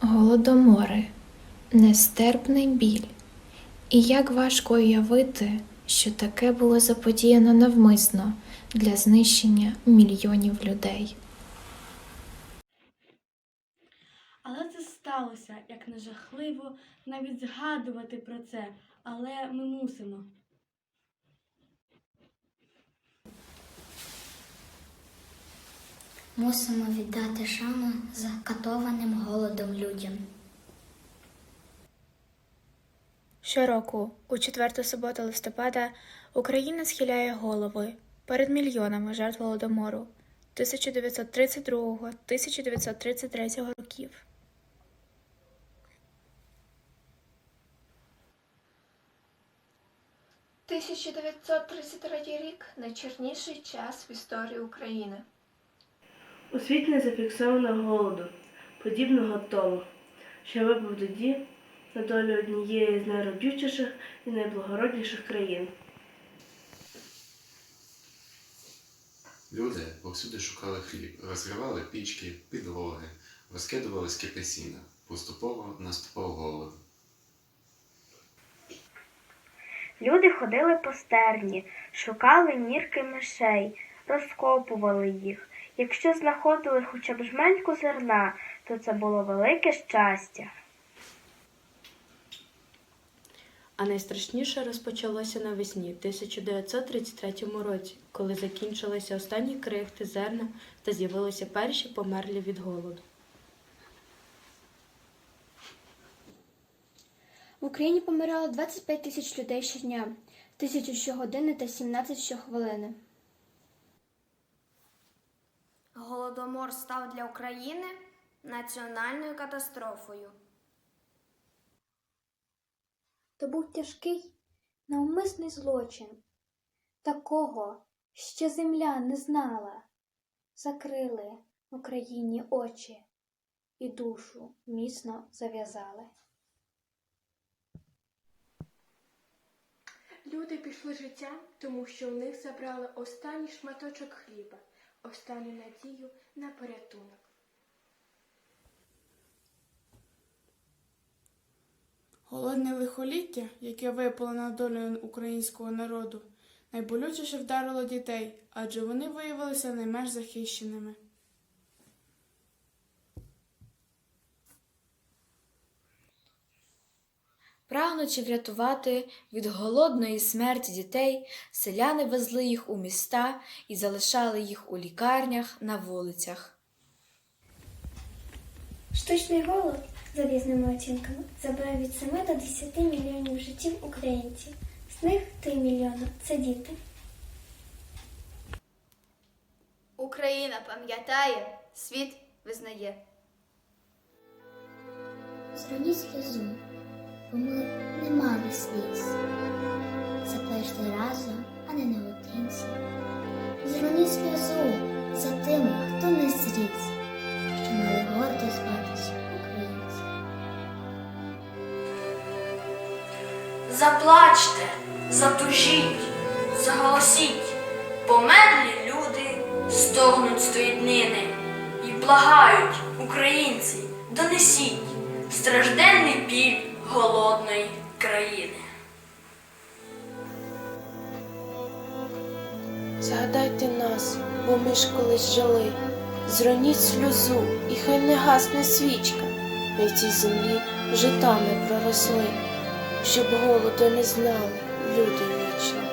голодомори, нестерпний біль. І як важко уявити, що таке було заподіяно навмисно для знищення мільйонів людей. Але це сталося, як не жахливо навіть згадувати про це, але ми мусимо. Мусимо віддати шану закатованим голодом людям. Щороку, у четверту суботу листопада, Україна схиляє голови перед мільйонами жертв голодомору 1932-1933 років. – 1933 рік найчорніший час в історії України. У світі не зафіксовано голоду, подібного тому, що випав тоді на долю однієї з найродючіших і найблагородніших країн. Люди повсюди шукали хліб, розривали пічки, підлоги, розкидували скипи сіна. Поступово наступав голод. Люди ходили по стерні, шукали нірки мишей, розкопували їх. Якщо знаходили хоча б жменьку зерна, то це було велике щастя. А найстрашніше розпочалося навесні 1933 році, коли закінчилися останні крихти зерна та з'явилися перші померлі від голоду. В Україні помирало 25 тисяч людей щодня, тисячу щогодини та 17 щохвилини. Голодомор став для України національною катастрофою. То був тяжкий, навмисний злочин. Такого ще земля не знала. Закрили в Україні очі і душу міцно зав'язали. Люди пішли життям, тому що у них забрали останній шматочок хліба, останню надію на порятунок. Голодне лихоліття, яке випало на долю українського народу, найболючіше вдарило дітей, адже вони виявилися найменш захищеними. Прагнучи врятувати від голодної смерті дітей, селяни везли їх у міста і залишали їх у лікарнях на вулицях. Штучний голод, за різними оцінками, забирає від 7 до 10 мільйонів життів українців. З них 3 мільйони це діти. Україна пам'ятає, світ визнає. Зроніть сльозу, бо ми не мали сліз. Заплачте разом, а не наодинці. Зроніть сльозу за тими, хто не зріс, що мали гордо зватися українці. Заплачте, затужіть, заголосіть, померлі люди стогнуть з тої днини і благають, українці, донесіть стражденний біль голодної країни. Згадайте нас, бо ми ж колись жили. Зроніть сльозу, і хай не гасне свічка. Ми в цій землі житами проросли, щоб голоду не знали люди вічно.